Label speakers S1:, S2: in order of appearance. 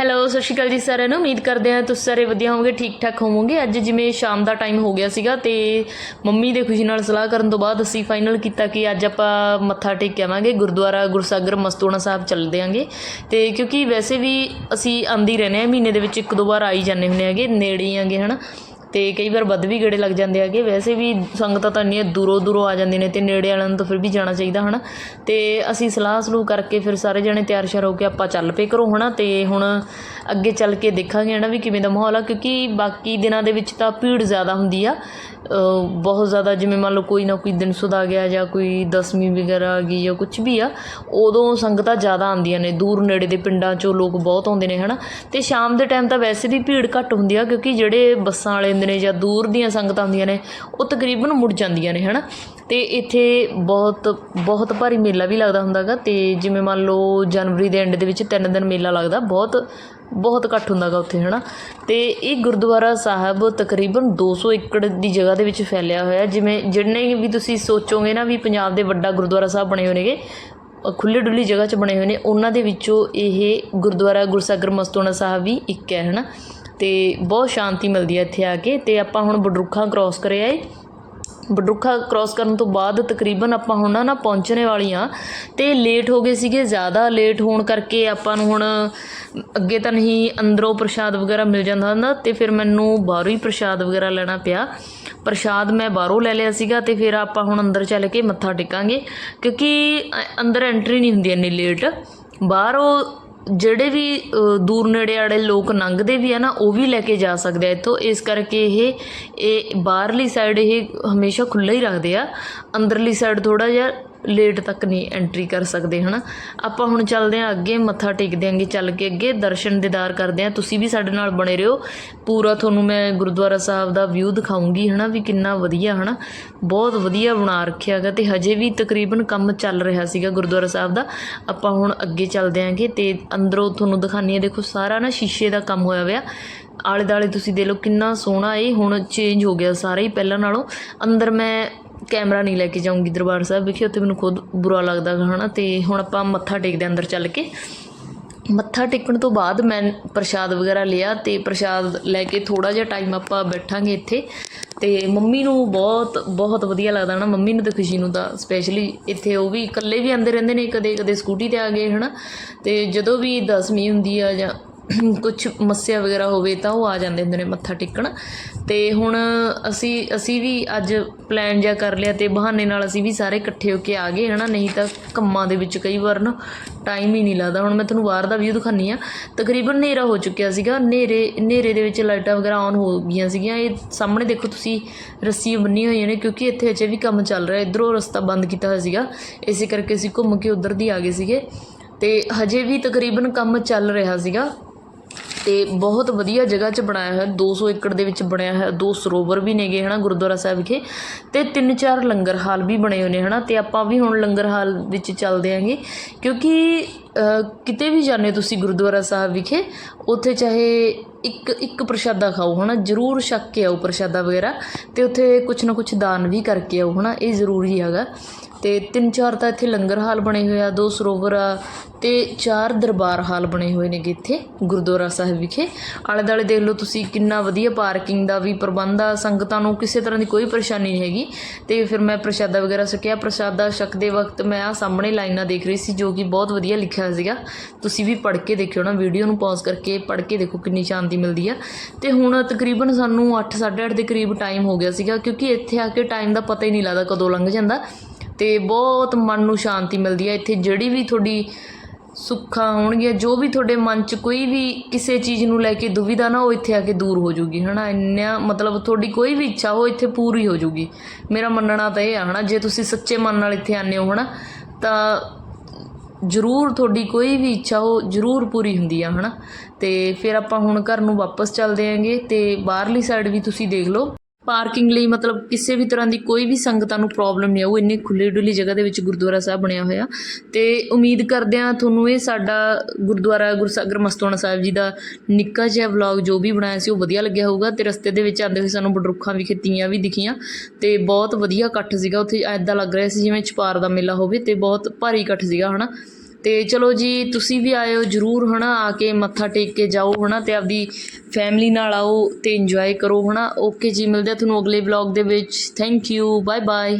S1: Hello ਸਤਿ ਸ਼੍ਰੀ ਅਕਾਲ ਜੀ ਸਾਰਿਆਂ ਨੂੰ। ਉਮੀਦ ਕਰਦੇ ਹਾਂ ਤੁਸੀਂ ਸਾਰੇ ਵਧੀਆ ਹੋਵੋਗੇ, ਠੀਕ ਠਾਕ ਹੋਵੋਗੇ। ਅੱਜ ਜਿਵੇਂ ਸ਼ਾਮ ਦਾ ਟਾਈਮ ਹੋ ਗਿਆ ਸੀਗਾ ਤੇ ਮੰਮੀ ਦੇ ਖੁਸ਼ੀ ਨਾਲ ਸਲਾਹ ਕਰਨ ਤੋਂ ਬਾਅਦ ਅਸੀਂ ਫਾਈਨਲ ਕੀਤਾ ਕਿ ਅੱਜ ਆਪਾਂ ਮੱਥਾ ਟੇਕ ਕੇ ਆਵਾਂਗੇ। ਗੁਰਦੁਆਰਾ ਗੁਰਸਾਗਰ ਮਸਤੂਣਾ ਸਾਹਿਬ ਚੱਲਦੇ ਆਂਗੇ ਤੇ ਕਿਉਂਕਿ ਵੈਸੇ ਵੀ ਅਸੀਂ ਆਂਦੀ ਰਹਿੰਦੇ ਆ ਮਹੀਨੇ ਦੇ ਵਿੱਚ ਇੱਕ ਦੋ ਵਾਰ ਆਈ ਜਾਂਦੇ ਹੁੰਦੇ ਹੈਗੇ, ਨੇੜੇ ਹੀ ਆਂਗੇ ਹਨਾ। ਅਤੇ ਕਈ ਵਾਰ ਵੱਧ ਵੀ ਗੇੜੇ ਲੱਗ ਜਾਂਦੇ ਹੈਗੇ। ਵੈਸੇ ਵੀ ਸੰਗਤਾਂ ਤਾਂ ਇੰਨੀਆਂ ਦੂਰੋਂ ਦੂਰੋਂ ਆ ਜਾਂਦੀਆਂ ਨੇ ਅਤੇ ਨੇੜੇ ਵਾਲਿਆਂ ਨੂੰ ਤਾਂ ਫਿਰ ਵੀ ਜਾਣਾ ਚਾਹੀਦਾ ਹੈ ਨਾ ਅਤੇ ਅਸੀਂ ਸਲਾਹ ਸਲੂਹ ਕਰਕੇ ਫਿਰ ਸਾਰੇ ਜਣੇ ਤਿਆਰ ਸ਼ਿਆਰ ਹੋ ਕੇ ਆਪਾਂ ਚੱਲ ਪਏ ਘਰੋਂ ਨਾ ਅਤੇ ਹੁਣ ਅੱਗੇ ਚੱਲ ਕੇ ਦੇਖਾਂਗੇ ਹੈ ਨਾ ਵੀ ਕਿਵੇਂ ਦਾ ਮਾਹੌਲ ਆ, ਕਿਉਂਕਿ ਬਾਕੀ ਦਿਨਾਂ ਦੇ ਵਿੱਚ ਤਾਂ ਭੀੜ ਜ਼ਿਆਦਾ ਹੁੰਦੀ ਆ। ਬਹੁਤ ਜ਼ਿਆਦਾ ਜਿਵੇਂ ਮੰਨ ਲਓ ਕੋਈ ਨਾ ਕੋਈ ਦਿਨ ਸੁਦ ਆ ਗਿਆ ਜਾਂ ਕੋਈ ਦਸਵੀਂ ਵਗੈਰਾ ਆ ਗਈ ਜਾਂ ਕੁਝ ਵੀ ਆ, ਉਦੋਂ ਸੰਗਤਾਂ ਜ਼ਿਆਦਾ ਆਉਂਦੀਆਂ ਨੇ। ਦੂਰ ਨੇੜੇ ਦੇ ਪਿੰਡਾਂ 'ਚੋਂ ਲੋਕ ਬਹੁਤ ਆਉਂਦੇ ਨੇ ਹੈ ਨਾ ਅਤੇ ਸ਼ਾਮ ਦੇ ਟਾਈਮ ਤਾਂ ਵੈਸੇ ਵੀ ਭੀੜ ਘੱਟ ਹੁੰਦੀ ਆ, ਕਿਉਂਕਿ ਜਿਹੜੇ ਬੱਸਾਂ ਵਾਲੇ ਹੁੰਦੇ ਨੇ ਜਾਂ ਦੂਰ ਦੀਆਂ ਸੰਗਤਾਂ ਹੁੰਦੀਆਂ ਨੇ, ਉਹ ਤਕਰੀਬਨ ਮੁੜ ਜਾਂਦੀਆਂ ਨੇ ਹੈ ਨਾ ਅਤੇ ਇੱਥੇ ਬਹੁਤ ਬਹੁਤ ਭਾਰੀ ਮੇਲਾ ਵੀ ਲੱਗਦਾ ਹੁੰਦਾ ਗਾ ਅਤੇ ਜਿਵੇਂ ਮੰਨ ਲਓ ਜਨਵਰੀ ਦੇ ਐਂਡ ਦੇ ਵਿੱਚ ਤਿੰਨ ਦਿਨ ਮੇਲਾ ਲੱਗਦਾ, ਬਹੁਤ ਬਹੁਤ ਇਕੱਠ ਹੁੰਦਾਗਾ ਉੱਥੇ ਹੈ ਨਾ ਅਤੇ ਇਹ ਗੁਰਦੁਆਰਾ ਸਾਹਿਬ ਤਕਰੀਬਨ 200 ਏਕੜ ਦੀ ਜਗ੍ਹਾ ਦੇ ਵਿੱਚ ਫੈਲਿਆ ਹੋਇਆ, ਜਿਵੇਂ ਜਿੰਨੇ ਵੀ ਤੁਸੀਂ ਸੋਚੋਗੇ ਨਾ ਵੀ ਪੰਜਾਬ ਦੇ ਵੱਡਾ ਗੁਰਦੁਆਰਾ ਸਾਹਿਬ ਬਣੇ ਹੋਏ ਨੇਗੇ ਖੁੱਲੇ ਡੁੱਲੀ ਜਗ੍ਹਾ 'ਚ ਬਣੇ ਹੋਏ ਨੇ, ਉਹਨਾਂ ਦੇ ਵਿੱਚੋਂ ਇਹ ਗੁਰਦੁਆਰਾ ਗੁਰਸਾਗਰ ਮਸਤੋਣਾ ਸਾਹਿਬ ਵੀ ਇੱਕ ਹੈ ਨਾ ਅਤੇ ਬਹੁਤ ਸ਼ਾਂਤੀ ਮਿਲਦੀ ਹੈ ਇੱਥੇ ਆ ਕੇ ਅਤੇ ਆਪਾਂ ਹੁਣ ਬਡਰੁੱਖਾਂ ਕ੍ਰਾਸ ਕਰਿਆ ਏ ਬਡਰੁੱਖਾ ਕ੍ਰਾਸ ਕਰਨ ਤੋਂ ਬਾਅਦ ਤਕਰੀਬਨ ਆਪਾਂ ਹੁਣ ਨਾ ਨਾ ਪਹੁੰਚਣੇ ਵਾਲੀਆਂ ਤੇ ਲੇਟ ਹੋ ਗਏ ਸੀਗੇ, ਜ਼ਿਆਦਾ ਲੇਟ ਹੋਣ ਕਰਕੇ ਆਪਾਂ ਨੂੰ ਹੁਣ ਅੱਗੇ ਤਾਂ ਨਹੀਂ ਅੰਦਰੋਂ ਪ੍ਰਸ਼ਾਦ ਵਗੈਰਾ ਮਿਲ ਜਾਂਦਾ ਹੁੰਦਾ ਤੇ ਫਿਰ ਮੈਨੂੰ ਬਾਹਰੋਂ ਹੀ ਪ੍ਰਸ਼ਾਦ ਵਗੈਰਾ ਲੈਣਾ ਪਿਆ। ਪ੍ਰਸ਼ਾਦ ਮੈਂ ਬਾਹਰੋਂ ਲੈ ਲਿਆ ਸੀਗਾ ਤੇ ਫਿਰ ਆਪਾਂ ਹੁਣ ਅੰਦਰ ਚੱਲ ਕੇ ਮੱਥਾ ਟੇਕਾਂਗੇ ਕਿਉਂਕਿ ਅੰਦਰ ਐਂਟਰੀ ਨਹੀਂ ਹੁੰਦੀ ਇੰਨੀ ਲੇਟ ਬਾਹਰੋਂ ਜਿਹੜੇ ਵੀ ਦੂਰ ਨੇੜੇ ਵਾਲੇ ਲੋਕ ਲੰਘਦੇ ਵੀ ਆ ਨਾ, ਉਹ ਵੀ ਲੈ ਕੇ ਜਾ ਸਕਦੇ ਆ। ਇੱਥੋਂ ਇਸ ਕਰਕੇ ਇਹ ਇਹ ਬਾਹਰਲੀ ਸਾਈਡ ਇਹ ਹਮੇਸ਼ਾ ਖੁੱਲ੍ਹਾ ਹੀ ਰੱਖਦੇ ਆ। ਅੰਦਰਲੀ ਸਾਈਡ ਥੋੜ੍ਹਾ ਜਿਹਾ ਲੇਟ ਤੱਕ ਨਹੀਂ ਐਂਟਰੀ ਕਰ ਸਕਦੇ, ਹਨਾ? ਆਪਾਂ ਹੁਣ ਚੱਲਦੇ ਹਾਂ ਅੱਗੇ, ਮੱਥਾ ਟੇਕਦੇ ਆਂਗੇ ਚੱਲ ਕੇ ਅੱਗੇ, ਦਰਸ਼ਨ ਦੀਦਾਰ ਕਰਦੇ ਆਂ ਤੁਸੀਂ ਵੀ ਸਾਡੇ ਨਾਲ ਬਣੇ ਰਹੋ। ਪੂਰਾ ਤੁਹਾਨੂੰ ਮੈਂ ਗੁਰਦੁਆਰਾ ਸਾਹਿਬ ਦਾ ਵਿਊ ਦਿਖਾਉਂਗੀ, ਹਨਾ? ਵੀ ਕਿੰਨਾ ਵਧੀਆ, ਹਨਾ? ਬਹੁਤ ਵਧੀਆ ਬਣਾ ਰੱਖਿਆ ਹੈਗਾ ਤੇ ਹਜੇ ਵੀ ਤਕਰੀਬਨ ਕੰਮ ਚੱਲ ਰਿਹਾ ਸੀਗਾ ਗੁਰਦੁਆਰਾ ਸਾਹਿਬ ਦਾ। ਆਪਾਂ ਹੁਣ ਅੱਗੇ ਚੱਲਦੇ ਆਂਗੇ ਤੇ ਅੰਦਰੋਂ ਤੁਹਾਨੂੰ ਦਿਖਾਨੀ ਆ ਦੇਖੋ, ਸਾਰਾ ਨਾ ਸ਼ੀਸ਼ੇ ਦਾ ਕੰਮ ਹੋਇਆ ਹੋਇਆ। ਆਲੇ ਦਾਲੇ ਤੁਸੀਂ ਦੇਖ ਲਓ ਕਿੰਨਾ ਸੋਹਣਾ ਇਹ ਹੁਣ ਚੇਂਜ ਹੋ ਗਿਆ ਸਾਰਾ ਹੀ। ਪਹਿਲਾਂ ਨਾਲੋਂ ਅੰਦਰ ਮੈਂ ਕੈਮਰਾ ਨਹੀਂ ਲੈ ਕੇ ਜਾਊਂਗੀ ਦਰਬਾਰ ਸਾਹਿਬ ਵਿਖੇ, ਉੱਥੇ ਮੈਨੂੰ ਖੁਦ ਬੁਰਾ ਲੱਗਦਾ ਹੈ ਨਾ ਅਤੇ ਹੁਣ ਆਪਾਂ ਮੱਥਾ ਟੇਕਦੇ ਹਾਂ ਅੰਦਰ ਚੱਲ ਕੇ। ਮੱਥਾ ਟੇਕਣ ਤੋਂ ਬਾਅਦ ਮੈਂ ਪ੍ਰਸ਼ਾਦ ਵਗੈਰਾ ਲਿਆ ਤੇ ਪ੍ਰਸ਼ਾਦ ਲੈ ਕੇ ਥੋੜਾ ਜਿਹਾ ਟਾਈਮ ਆਪਾਂ ਬੈਠਾਂਗੇ ਇੱਥੇ। ਤੇ ਮੰਮੀ ਨੂੰ ਬਹੁਤ ਬਹੁਤ ਵਧੀਆ ਲੱਗਦਾ ਨਾ। ਮੰਮੀ ਨੂੰ ਤੇ ਖੁਸ਼ੀ ਨੂੰ ਤਾਂ ਸਪੈਸ਼ਲੀ ਇੱਥੇ ਉਹ ਵੀ ਇਕੱਲੇ ਵੀ ਆਉਂਦੇ ਰਹਿੰਦੇ ਨੇ, ਕਦੇ ਕਦੇ ਸਕੂਟੀ ਤੇ ਆ ਗਏ, ਹਨਾ? ਤੇ ਜਦੋਂ ਵੀ ਦਸਵੀਂ ਹੁੰਦੀ ਆ ਜਾਂ ਕੁਝ ਮੱਸਿਆ ਵਗੈਰਾ ਹੋਵੇ ਤਾਂ ਉਹ ਆ ਜਾਂਦੇ ਹੁੰਦੇ ਨੇ ਮੱਥਾ ਟੇਕਣ। ਤੇ ਹੁਣ ਅਸੀਂ ਅਸੀਂ ਵੀ ਅੱਜ ਪਲੈਨ ਜਿਹਾ ਕਰ ਲਿਆ ਅਤੇ ਬਹਾਨੇ ਨਾਲ ਅਸੀਂ ਵੀ ਸਾਰੇ ਇਕੱਠੇ ਹੋ ਕੇ ਆ ਗਏ ਹੈ ਨਾ ਨਹੀਂ ਤਾਂ ਕੰਮਾਂ ਦੇ ਵਿੱਚ ਕਈ ਵਾਰ ਨਾ ਟਾਈਮ ਹੀ ਨਹੀਂ ਲੱਗਦਾ। ਹੁਣ ਮੈਂ ਤੁਹਾਨੂੰ ਬਾਹਰ ਦਾ ਵਿਊ ਦਿਖਾਉਂਦੀ ਹਾਂ। ਤਕਰੀਬਨ ਹਨੇਰਾ ਹੋ ਚੁੱਕਿਆ ਸੀਗਾ। ਹਨੇਰੇ ਹਨੇਰੇ ਦੇ ਵਿੱਚ ਲਾਈਟਾਂ ਵਗੈਰਾ ਆਨ ਹੋ ਗਈਆਂ ਸੀਗੀਆਂ। ਇਹ ਸਾਹਮਣੇ ਦੇਖੋ ਤੁਸੀਂ ਰੱਸੀ ਬੰਨੀ ਹੋਈਆਂ ਨੇ, ਕਿਉਂਕਿ ਇੱਥੇ ਅਜੇ ਵੀ ਕੰਮ ਚੱਲ ਰਿਹਾ। ਇਧਰੋਂ ਰਸਤਾ ਬੰਦ ਕੀਤਾ ਹੋਇਆ ਸੀਗਾ। ਇਸੇ ਕਰਕੇ ਅਸੀਂ ਘੁੰਮ ਕੇ ਉਧਰ ਦੀ ਆ ਗਏ ਸੀਗੇ। ਤੇ ਹਜੇ ਵੀ ਤਕਰੀਬਨ ਕੰਮ ਚੱਲ ਰਿਹਾ ਸੀਗਾ। ਅਤੇ ਬਹੁਤ ਵਧੀਆ ਜਗ੍ਹਾ 'ਚ ਬਣਾਇਆ ਹੋਇਆ, ਦੋ ਸੌ ਏਕੜ ਦੇ ਵਿੱਚ ਬਣਿਆ ਹੋਇਆ, ਦੋ ਸਰੋਵਰ ਵੀ ਨੇਗੇ ਹੈ ਨਾ ਗੁਰਦੁਆਰਾ ਸਾਹਿਬ ਵਿਖੇ। ਅਤੇ ਤਿੰਨ ਚਾਰ ਲੰਗਰ ਹਾਲ ਵੀ ਬਣੇ ਹੋਏ ਨੇ ਹੈ ਨਾ ਅਤੇ ਆਪਾਂ ਵੀ ਹੁਣ ਲੰਗਰ ਹਾਲ ਵਿੱਚ ਚੱਲਦੇ ਆਂਗੇ, ਕਿਉਂਕਿ ਕਿਤੇ ਵੀ ਜਾਂਦੇ ਤੁਸੀਂ ਗੁਰਦੁਆਰਾ ਸਾਹਿਬ ਵਿਖੇ, ਉੱਥੇ ਚਾਹੇ ਇੱਕ ਇੱਕ ਪ੍ਰਸ਼ਾਦਾ ਖਾਓ ਹੈ ਨਾ ਜ਼ਰੂਰ ਛੱਕ ਕੇ ਆਓ ਪ੍ਰਸ਼ਾਦਾ ਵਗੈਰਾ ਅਤੇ ਉੱਥੇ ਕੁਛ ਨਾ ਕੁਛ ਦਾਨ ਵੀ ਕਰਕੇ ਆਓ ਹੈ ਨਾ ਇਹ ਜ਼ਰੂਰੀ ਹੈਗਾ। ਅਤੇ ਤਿੰਨ ਚਾਰ ਤਾਂ ਇੱਥੇ ਲੰਗਰ ਹਾਲ ਬਣੇ ਹੋਏ ਆ, ਦੋ ਸਰੋਵਰ ਆ ਅਤੇ ਚਾਰ ਦਰਬਾਰ ਹਾਲ ਬਣੇ ਹੋਏ ਨੇਗੇ ਇੱਥੇ ਗੁਰਦੁਆਰਾ ਸਾਹਿਬ ਵਿਖੇ। ਆਲੇ ਦਾਲੇ ਦੇਖ ਲਓ ਤੁਸੀਂ ਕਿੰਨਾ ਵਧੀਆ ਪਾਰਕਿੰਗ ਦਾ ਵੀ ਪ੍ਰਬੰਧ ਆ, ਸੰਗਤਾਂ ਨੂੰ ਕਿਸੇ ਤਰ੍ਹਾਂ ਦੀ ਕੋਈ ਪਰੇਸ਼ਾਨੀ ਨਹੀਂ ਹੈਗੀ। ਤੇ ਫਿਰ ਮੈਂ ਪ੍ਰਸ਼ਾਦਾ ਵਗੈਰਾ ਛਕਿਆ, ਪ੍ਰਸ਼ਾਦਾ ਛਕਦੇ ਵਕਤ ਮੈਂ ਆ ਸਾਹਮਣੇ ਲਾਈਨਾਂ ਦੇਖ ਰਹੀ ਸੀ, ਜੋ ਕਿ ਬਹੁਤ ਵਧੀਆ ਲਿਖਿਆ ਹੋਇਆ ਸੀਗਾ। ਤੁਸੀਂ ਵੀ ਪੜ੍ਹ ਕੇ ਦੇਖਿਓ ਨਾ ਵੀਡੀਓ ਨੂੰ ਪੌਜ਼ ਕਰਕੇ ਪੜ੍ਹ ਕੇ ਦੇਖੋ ਕਿੰਨੀ ਸ਼ਾਂਤੀ ਮਿਲਦੀ ਆ। ਤੇ ਹੁਣ ਤਕਰੀਬਨ ਸਾਨੂੰ 8:30 ਦੇ ਕਰੀਬ ਟਾਈਮ ਹੋ ਗਿਆ ਸੀਗਾ, ਕਿਉਂਕਿ ਇੱਥੇ ਆ ਕੇ ਟਾਈਮ ਦਾ ਪਤਾ ਹੀ ਨਹੀਂ ਲੱਗਦਾ ਕਦੋਂ ਲੰਘ ਜਾਂਦਾ। ਤੇ ਬਹੁਤ ਮਨ ਨੂੰ ਸ਼ਾਂਤੀ ਮਿਲਦੀ ਹੈ ਇੱਥੇ ਜਿਹੜੀ ਵੀ ਤੁਹਾਡੀ ਸੁੱਖਾਂ ਹੋਣਗੀਆਂ, ਜੋ ਵੀ ਤੁਹਾਡੇ ਮਨ 'ਚ ਕੋਈ ਵੀ ਕਿਸੇ ਚੀਜ਼ ਨੂੰ ਲੈ ਕੇ ਦੁਵਿਧਾ ਨਾ ਉਹ ਇੱਥੇ ਆ ਕੇ ਦੂਰ ਹੋ ਜੂਗੀ, ਹਨਾ? ਇੰਨਾ ਮਤਲਬ ਤੁਹਾਡੀ ਕੋਈ ਵੀ ਇੱਛਾ ਉਹ ਇੱਥੇ ਪੂਰੀ ਹੋ ਜੂਗੀ। ਮੇਰਾ ਮੰਨਣਾ ਤਾਂ ਇਹ ਆ, ਹਨਾ? ਜੇ ਤੁਸੀਂ ਸੱਚੇ ਮਨ ਨਾਲ ਇੱਥੇ ਆਨੇ ਹੋ, ਹਨਾ? ਤਾਂ ਜ਼ਰੂਰ ਤੁਹਾਡੀ ਕੋਈ ਵੀ ਇੱਛਾ ਉਹ ਜ਼ਰੂਰ ਪੂਰੀ ਹੁੰਦੀ ਆ ਹੈ ਨਾ ਅਤੇ ਫਿਰ ਆਪਾਂ ਹੁਣ ਘਰ ਨੂੰ ਵਾਪਸ ਚੱਲਦੇ ਆਂਗੇ ਅਤੇ ਬਾਹਰਲੀ ਸਾਈਡ ਵੀ ਤੁਸੀਂ ਦੇਖ ਲਓ। ਪਾਰਕਿੰਗ ਲਈ ਮਤਲਬ ਕਿਸੇ ਵੀ ਤਰ੍ਹਾਂ ਦੀ ਕੋਈ ਵੀ ਸੰਗਤਾਂ ਨੂੰ ਪ੍ਰੋਬਲਮ ਨਹੀਂ ਆਊ ਇੰਨੀ ਖੁੱਲੀ ਡੁੱਲੀ ਜਗ੍ਹਾ ਦੇ ਵਿੱਚ ਗੁਰਦੁਆਰਾ ਸਾਹਿਬ ਬਣਿਆ ਹੋਇਆ। ਤੇ ਉਮੀਦ ਕਰਦੇ ਹਾਂ ਤੁਹਾਨੂੰ ਇਹ ਸਾਡਾ ਗੁਰਦੁਆਰਾ ਗੁਰਸਾਗਰ ਮਸਤੂਆਣਾ ਸਾਹਿਬ ਜੀ ਦਾ ਨਿੱਕਾ ਜਿਹਾ ਵਲੌਗ ਜੋ ਵੀ ਬਣਾਇਆ ਸੀ, ਉਹ ਵਧੀਆ ਲੱਗਿਆ ਹੋਊਗਾ ਤੇ ਰਸਤੇ ਦੇ ਵਿੱਚ ਆਉਂਦੇ ਹੋਏ ਸਾਨੂੰ ਬਡਰੁੱਖਾਂ ਵੀ ਖੇਤੀਆਂ ਵੀ ਦਿਖੀਆਂ ਤੇ ਬਹੁਤ ਵਧੀਆ ਇਕੱਠ ਸੀਗਾ। ਉੱਥੇ ਐਦਾਂ ਲੱਗ ਰਿਹਾ ਸੀ ਜਿਵੇਂ ਛਪਾਰ ਦਾ ਮੇਲਾ ਹੋਵੇ ਤੇ ਬਹੁਤ ਭਾਰੀ ਇਕੱਠ ਸੀਗਾ, ਹਨਾ? ਅਤੇ ਚਲੋ ਜੀ, ਤੁਸੀਂ ਵੀ ਆਇਓ ਜਰੂਰ ਹੈ ਨਾ ਆ ਕੇ ਮੱਥਾ ਟੇਕ ਕੇ ਜਾਓ ਹੈ ਨਾ ਅਤੇ ਆਪਦੀ ਫੈਮਿਲੀ ਨਾਲ ਆਓ ਅਤੇ ਇੰਜੋਏ ਕਰੋ ਹੈ ਨਾ ਓਕੇ ਜੀ, ਮਿਲਦੇ ਆ ਤੁਹਾਨੂੰ ਅਗਲੇ ਵਲੌਗ ਦੇ ਵਿੱਚ। Thank you bye bye